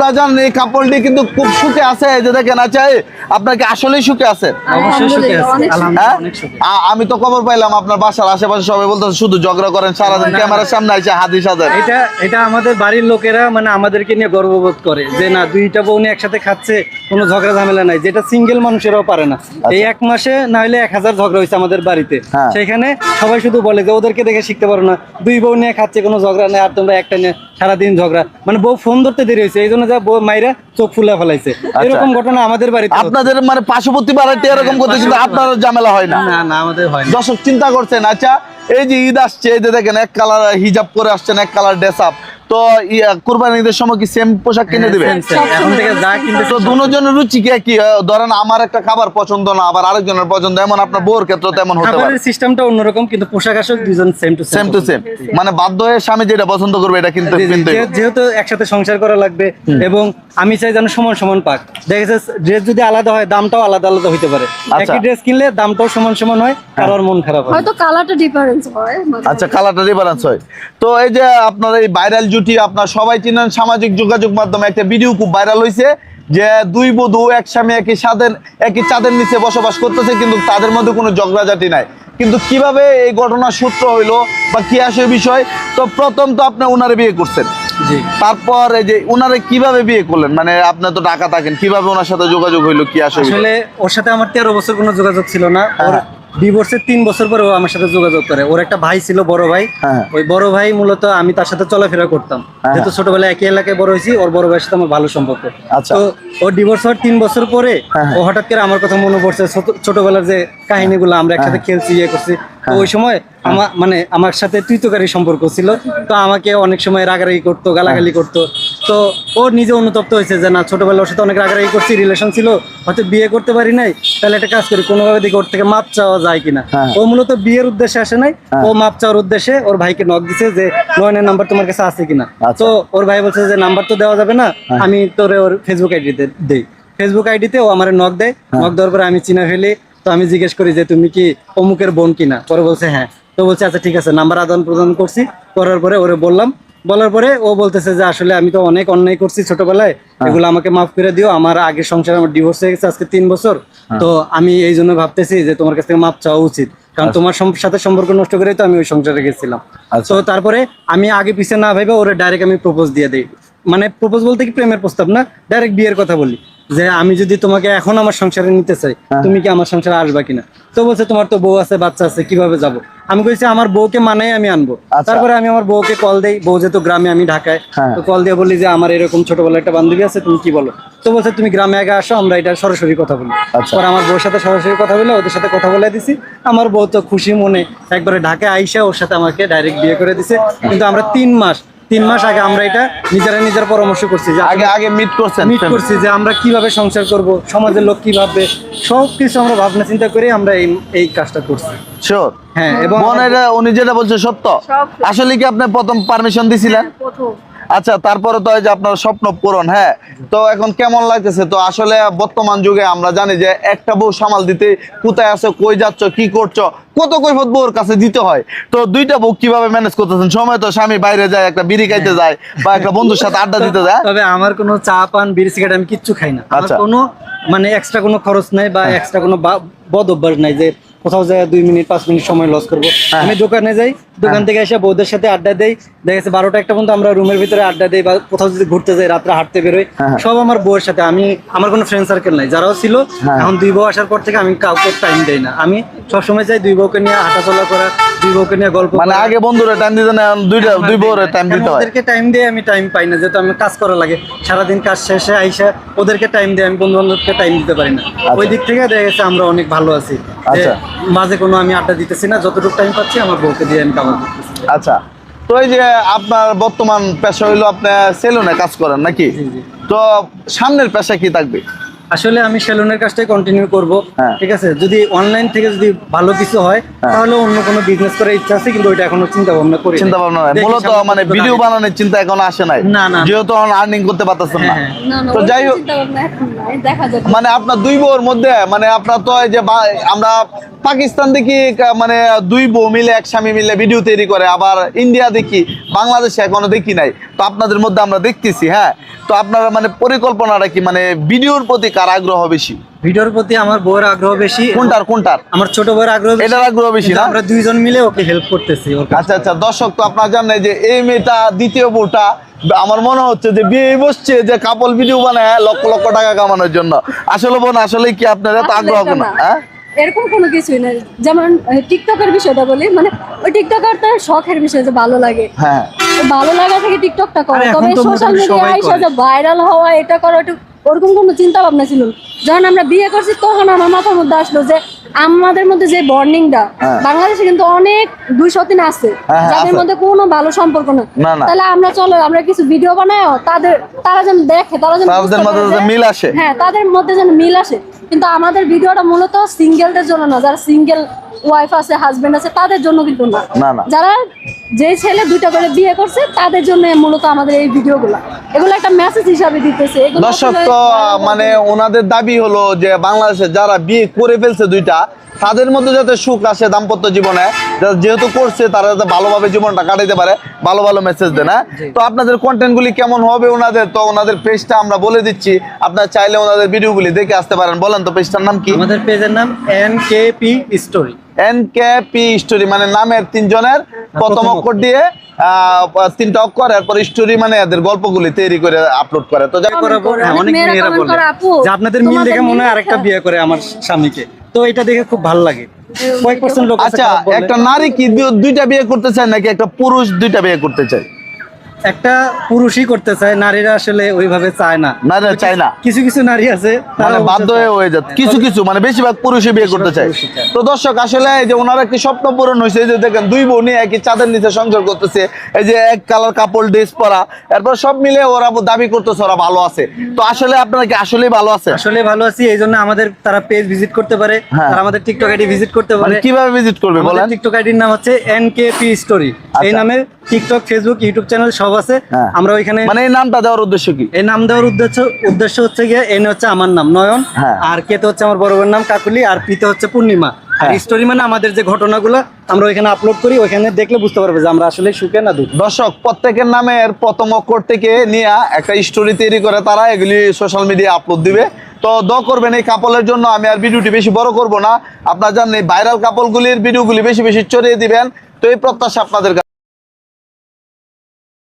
আপনারা জানেন এই কাপড়টি কিন্তু খুব সুখে আছে এই যে দেখেন আচ্ছা এই, আপনার আসলেই সুখে আছেন অবশ্যই সুখে আছে হ্যাঁ? অনেক সুখে। আ- আমি তো খবর পাইলাম আপনার বাসার আশেপাশে সবাই বলতেছে শুধু ঝগড়া করেন সারাদিন ক্যামেরার সামনে আছে হাদিস হাজার এটা এটা আমাদের বাড়ির লোকেরা মানে আমাদেরকে নিয়ে গর্ববোধ করে যে না দুইটা বউ নিয়ে একসাথে খাচ্ছে কোনো ঝগড়া ঝামেলা নাই। যেটা সিঙ্গেল মানুষেরাও পারে না। এই এক মাসে না হলে এক হাজার ঝগড়া হয়েছে আমাদের বাড়িতে। হ্যাঁ। সেখানে সবাই শুধু বলে যে ওদেরকে দেখে শিখতে পারো না। দুই বউ নিয়ে খাচ্ছে কোনো ঝগড়া নেই আর তোমরা একটা নিয়ে সারাদিন ঝগড়া। মানে বউ ফোন ধরতে দেরি হয়েছে এই জন্য যা বউ মাইরা চোখ ফুলে ফেলাইছে। এরকম ঘটনা আমাদের বাড়িতে আপনাদের মানে পার্শ্ববর্তী বাড়িতে এরকম করতে কিন্তু আপনার ঝামেলা হয় না? না না আমাদের হয় না। দর্শক চিন্তা করছেন আচ্ছা এই যে ঈদ আসছে এই যে দেখেন এক কালার হিজাব করে আসছেন এক কালার ড্রেস আপ। তো কুরবানি ঈদের সময় কি সেম পোশাক কিনে দিবে Same, same. এখন থেকে যা কিনতে তো দুজনের রুচি কি কি ধরেন আমার একটা খাবার পছন্দ না আবার আরেকজনের পছন্দ এমন আপনার বউর ক্ষেত্রে তেমন হতে পারে। সিস্টেমটা অন্যরকম কিন্তু পোশাক আশাক দুজন same to same to same মানে বাধ্য হয়ে স্বামী যেটা পছন্দ করবে এটা কিন্তু যেহেতু একসাথে সংসার করা লাগবে এবং আমি চাই যেন সমান সমান পাক। দেখা যাচ্ছে ড্রেস যদি আলাদা হয় দামটাও আলাদা আলাদা হইতে পারে। আচ্ছা। একই ড্রেস কিনলে দামটাও সমান সমান হয় কারোর মন খারাপ হয় হয়তো কালারটা ডিফারেন্স হয়। আচ্ছা কালারটা ডিফারেন্স হয়। তো এই যে আপনার এই ভাইরাল জুটি আপনার সবাই চিনেন। সামাজিক যোগাযোগ মাধ্যমে একটা ভিডিও খুব ভাইরাল হয়েছে যে দুই বধূ এক স্বামী একই সাদের একই চাঁদের নিচে বসবাস করতেছে কিন্তু তাদের মধ্যে কোনো ঝগড়াঝাটি নাই। কিন্তু কীভাবে এই ঘটনার সূত্র হইল বা কি আসে বিষয়? তো প্রথম তো আপনি ওনারে বিয়ে করছেন। তারপর এই যে ওনারে কীভাবে বিয়ে করলেন? মানে আপনি তো ঢাকা থাকেন কীভাবে ওনার সাথে যোগাযোগ হইল কি আসে আসলে ওর সাথে আমার তেরো বছর কোনো যোগাযোগ ছিল না। ডিভোর্সের তিন বছর পরে ও আমার সাথে যোগাযোগ করে ওর একটা ভাই ছিল বড় ভাই হ্যাঁ। ওই বড় ভাই মূলত আমি তার সাথে চলাফেরা করতাম হ্যাঁ। যেহেতু ছোটবেলায় একই এলাকায় বড় হয়েছি ওর বড় ভাইয়ের সাথে আমার ভালো সম্পর্ক আচ্ছা। তো ও ডিভোর্স হওয়ার তিন বছর পরে হ্যাঁ। ও হঠাৎ করে আমার কথা মনে পড়ছে ছোট- ছোটবেলার যে কাহিনীগুলো আমরা একসাথে। খেলছি ইয়ে করছি তো ওই সময় আমার মানে আমার সাথে তুইতকারী সম্পর্ক ছিল তো আমাকে অনেক সময় রাগারাগি করতো গালাগালি করতো তো ও নিজে অনুতপ্ত হয়েছে যে না ছোটবেলা ওর সাথে অনেক রাগারাগি করছি রিলেশন ছিল হয়তো বিয়ে করতে পারি নাই তাহলে একটা কাজ করি কোনোভাবে দেখি ওর থেকে মাপ চাওয়া যায় কিনা। হ্যাঁ। ও মূলত বিয়ের উদ্দেশ্যে আসে নাই ও মাপ চাওয়ার উদ্দেশ্যে ওর ভাইকে নক দিছে যে নয়নের নাম্বার তোমার কাছে আছে কিনা? আচ্ছা। তো ওর ভাই বলছে যে নাম্বার তো দেওয়া যাবে না আমি তোরে ওর ফেসবুক আইডিতে দেই। ফেসবুক আইডিতে ও আমার নক দেয় নক দেওয়ার পরে আমি চিনা ফেলি তো আমি জিজ্ঞেস করি যে তুমি কি অমুকের বোন কিনা? পরে বলছে হ্যাঁ। তো বলছে আচ্ছা ঠিক আছে নাম্বার আদান প্রদান করছি। করার পরে ওরে বললাম বলার পরে ও বলতেছে যে আসলে আমি তো অনেক অন্যায় করছি ছোটবেলায় এগুলো আমাকে মাফ করে দিও আমার আগের সংসার আমার ডিভোর্স হয়ে গেছে আজকে তিন বছর। তো আমি এই জন্য ভাবতেছি যে তোমার কাছ থেকে মাপ চাওয়া উচিত। কারণ তোমার সাথে সম্পর্ক নষ্ট করে তো আমি ওই সংসারে গেছিলাম। আচ্ছা। তো তারপরে আমি আগে পিছিয়ে না ভেবে ওরা ডাইরেক্ট আমি প্রপোজ দিয়ে দিই। মানে প্রপোজ বলতে কি প্রেমের প্রস্তাব না ডাইরেক্ট বিয়ের কথা বলি। যে আমি যদি তোমাকে এখন আমার সংসারে নিতে চাই হ্যাঁ। তুমি কি আমার সংসারে আসবা কিনা তো বলছে তোমার তো বউ আছে বাচ্চা আছে কীভাবে যাব আমি কইছি আমার বউকে মানাই আমি আনব আচ্ছা। তারপরে আমি আমার বউকে কল দেই বউ যেহেতু গ্রামে আমি ঢাকায় হ্যাঁ। তো কল দিয়ে বলি যে আমার এরকম ছোটবেলায় একটা বান্ধবী আছে তুমি কি বলো তো বলছে তুমি গ্রামে আগে আসো আমরা এটা সরাসরি কথা বলি আচ্ছা। পরে আমার বউর সাথে সরাসরি কথা বলে ওদের সাথে কথা বলে দিছি আমার বউ তো খুশি মনে একবারে ঢাকায় আইসা ওর সাথে আমাকে ডাইরেক্ট বিয়ে করে দিছে কিন্তু আমরা তিন মাস তিন মাস আগে আমরা এটা নিজেরা নিজের পরামর্শ করছি যে আগে আগে মিট করছেন মিট করছি যে আমরা কীভাবে সংসার করব সমাজের লোক কি ভাববে সব কিছু আমরা ভাবনা চিন্তা করে আমরা এই এই কাজটা করছি। শিওর হ্যাঁ এবং ওনারা উনি যেটা বলছে সত্য। আসলে কি আপনি প্রথম পারমিশন দিছিলেন? প্রথম। আচ্ছা তারপরে তো এই যে আপনার স্বপ্ন পূরণ হ্যাঁ? তো এখন কেমন লাগতেছে? তো আসলে বর্তমান যুগে আমরা জানি যে একটা বউ সামাল দিতে কোথায় আছো কই যাচ্ছ কি করছ কত কৈফত বউর কাছে দিতে হয়? তো দুইটা বউ কীভাবে ম্যানেজ করতেছেন? সময় তো স্বামী বাইরে যায় একটা বিড়ি খাইতে যায় বা একটা বন্ধুর সাথে আড্ডা দিতে যায়। তবে আমার কোনো চা পান বিড়ি সিগারেট আমি কিচ্ছু খাই না। আমার আচ্ছা। কোনো মানে এক্সট্রা কোনো খরচ নাই বা এক্সট্রা কোনো বদ অভ্যাস নাই যে কোথাও যায় দুই মিনিট পাঁচ মিনিট সময় লস করব। হ্যাঁ। আমি দোকানে যাই দোকান থেকে এসে বৌদের সাথে আড্ডা দেই। দেখা যাচ্ছে বারোটা একটা পর্যন্ত আমরা রুমের ভিতরে আড্ডা দেই বা কোথাও যদি ঘুরতে যাই রাত্রে হাঁটতে বেরোই। হ্যাঁ। সব আমার বউয়ের সাথে। আমি আমার কোনো ফ্রেন্ড সার্কেল নাই। যারাও ছিল হ্যাঁ। এখন দুই বউ আসার পর থেকে আমি কাউকে টাইম দেই না। আমি সবসময় চাই দুই বউকে নিয়ে হাঁটাচলা করা দুই বউকে নিয়ে গল্প মানে আগে বন্ধুরা টাইম দিতে না দুইটা দুই বউরে টাইম দিতে হয়। ওদেরকে টাইম দিয়ে আমি টাইম পাই না যেহেতু আমি কাজ করা লাগে। সারাদিন কাজ শেষে আইসা ওদেরকে টাইম দিয়ে আমি বন্ধু বান্ধবকে টাইম দিতে পারি না। ওই দিক থেকে দেখা গেছে আমরা অনেক ভালো আছি। আচ্ছা। মাঝে কোনো আমি আড্ডা দিতেছি না যতটুকু টাইম পাচ্ছি আমার বউকে দিয়ে আমি করতেছি। আচ্ছা। তো এই যে আপনার বর্তমান পেশা হইল আপনি সেলুনে কাজ করেন নাকি? জি, জি। তো সামনের পেশা কি থাকবে? আসলে আমি সেলুনের কাজটাই কন্টিনিউ করব হ্যাঁ। ঠিক আছে? যদি অনলাইন থেকে যদি ভালো কিছু হয় তাহলে অন্য কোনো বিজনেস করার ইচ্ছা আছে কিন্তু ওইটা এখনও চিন্তা ভাবনা করি চিন্তা ভাবনা নাই। মূলত মানে ভিডিও বানানোর চিন্তা এখন আসে নাই। না, না। যেহেতু আর্নিং করতে পারতেছেন না। হ্যাঁ, না না তো যাই হোক। এখন মানে আপনার দুই বউর মধ্যে মানে আপনার তো এই যে আমরা পাকিস্তান দেখি মানে দুই বউ মিলে এক স্বামী মিলে ভিডিও তৈরি করে আবার ইন্ডিয়া দেখি বাংলাদেশে এখনও দেখি নাই। তো আপনাদের মধ্যে আমরা দেখতেছি হ্যাঁ? তো আপনারা মানে পরিকল্পনাটা কি? মানে ভিডিওর প্রতি কার আগ্রহ বেশি? ভিডিওর প্রতি আমার বউয়ের আগ্রহ বেশি। কোনটার কোনটার? আমার ছোট বউয়ের আগ্রহ এটার আগ্রহ বেশি না? আমরা দুইজন মিলে ওকে হেল্প করতেছি আচ্ছা আচ্ছা দর্শক তো আপনারা জানেন যে এই মেয়েটা দ্বিতীয় বউটা আমার মনে হচ্ছে যে বিয়ে বসছে যে কাপল ভিডিও বানায় লক্ষ লক্ষ টাকা কামানোর জন্য। আসলে বোন আসলে কি আপনার এত আগ্রহ না। হ্যাঁ? এরকম কোনো কিছুই না। যেমন টিকটকের বিষয়টা বলি মানে ওই টিকটকার তার শখের বিষয় যে ভালো লাগে। হ্যাঁ। ভালো লাগা থেকে টিকটকটা করে তবে সোশ্যাল মোটামুটি মিডিয়া সবাই আইসা যে ভাইরাল হওয়া এটা করা ওটা ওরকম কোনো চিন্তা ভাবনা ছিল যখন আমরা বিয়ে করছি তখন আমার মাথার মধ্যে আসলো যে আমাদের মধ্যে যে বর্নিংটা হ্যাঁ। বাংলাদেশে কিন্তু অনেক দুই তিন আছে হ্যাঁ, হ্যাঁ, যাদের মধ্যে কোনো ভালো সম্পর্ক না। তাহলে আমরা চলো আমরা কিছু ভিডিও বানাই তাদের তারা যেন দেখে তারা যেন মিল আসে। হ্যাঁ তাদের মধ্যে যেন মিল আসে কিন্তু আমাদের ভিডিওটা মূলত সিঙ্গেলদের জন্য না যারা সিঙ্গেল ওয়াইফ আছে হাজবেন্ড আছে তাদের জন্য কিন্তু না। না, না। যারা যে ছেলে দুইটা করে বিয়ে করছে তাদের জন্য মূলত আমাদের এই ভিডিওগুলো। এগুলো একটা মেসেজ হিসাবে দিতেছে। দর্শক তো মানে ওনাদের দাবি হলো যে বাংলাদেশে যারা বিয়ে করে ফেলছে দুইটা তাদের মধ্যে যাতে সুখ আসে দাম্পত্য জীবনে যেহেতু করছে তারা যাতে ভালোভাবে জীবনটা কাটাইতে পারে ভালো ভালো মেসেজ দেন হ্যাঁ তো আপনাদের কন্টেন্ট গুলি কেমন হবে ওনাদের? তো ওনাদের পেজটা আমরা বলে দিচ্ছি। আপনারা চাইলে ওনাদের ভিডিওগুলি দেখে আসতে পারেন। বলেন তো পেজটার নাম কি? আমাদের পেজের নাম N K P story N K story মানে নামের তিনজনের প্রথম অক্ষর দিয়ে তিনটা অক্ষর এরপর স্টোরি মানে এদের গল্পগুলি তৈরি করে আপলোড করে। তো হ্যাঁ, অনেক মেয়েরা মেয়েরা বলে। যে আপনাদের মিল দেখে মনে হয় আরেকটা বিয়ে করে আমার স্বামীকে। তো এটা দেখে খুব ভালো লাগে। কয়েক পার্সেন্ট লোক আচ্ছা একটা নারী কি দু- দুইটা বিয়ে করতে চায় নাকি একটা পুরুষ দুইটা বিয়ে করতে চায়? একটা পুরুষই করতে চায় নারীরা আসলে ওইভাবে চায় না। নারীরা চায় না। কিছু কিছু নারী আছে মানে বাধ্য হয়ে। হয়ে যাচ্ছে। কিছু কিছু মানে বেশিরভাগ পুরুষই বিয়ে করতে চায়। তো দর্শক আসলে এই যে ওনার একটি স্বপ্ন পূরণ হয়েছে এই যে দেখেন দুই বোন একই চাঁদের নিচে সংসার করতেছে এই যে এক কালার কাপড় ড্রেস পরা এরপর সব মিলে ওরা দাবি করতেছে ওরা ভালো আছে। তো আসলে আপনারা কি আসলে ভালো আছে আসলে ভালো আছি এই জন্য আমাদের তারা পেজ ভিজিট করতে পারে হ্যাঁ। তারা আমাদের টিকটক আইডি ভিজিট করতে মানে পারে কীভাবে ভিজিট করবে বলেন? টিকটক আইডির নাম হচ্ছে এন কে পি স্টোরি এই আচ্ছা। নামে টিকটক ফেসবুক ইউটিউব চ্যানেল সব আছে। হ্যাঁ। আমরা ওইখানে মানে এই নামটা দেওয়ার উদ্দেশ্য কি? এই নাম দেওয়ার উদ্দেশ্য উদ্দেশ্য হচ্ছে গিয়ে এন হচ্ছে আমার নাম নয়ন। হ্যাঁ। আর কেতে হচ্ছে আমার বড় নাম কাকুলি। আর পিতে হচ্ছে পূর্ণিমা। আর হ্যাঁ। স্টোরি মানে আমাদের যে ঘটনাগুলো আমরা ওইখানে আপলোড করি ওইখানে দেখলে বুঝতে পারবে যে আমরা আসলে সুখে না দুঃখ। দর্শক প্রত্যেকের নামের প্রথম অক্ষর থেকে নিয়ে একটা স্টোরি তৈরি করে তারা এগুলি সোশ্যাল মিডিয়া আপলোড দিবে। তো দ করবেন এই কাপলের জন্য আমি আর ভিডিওটি বেশি বড় করব না। আপনারা জানেন ভাইরাল কাপলগুলির ভিডিওগুলি বেশি বেশি ছড়িয়ে দিবেন। তো এই প্রত্যাশা আপনাদের কাছে।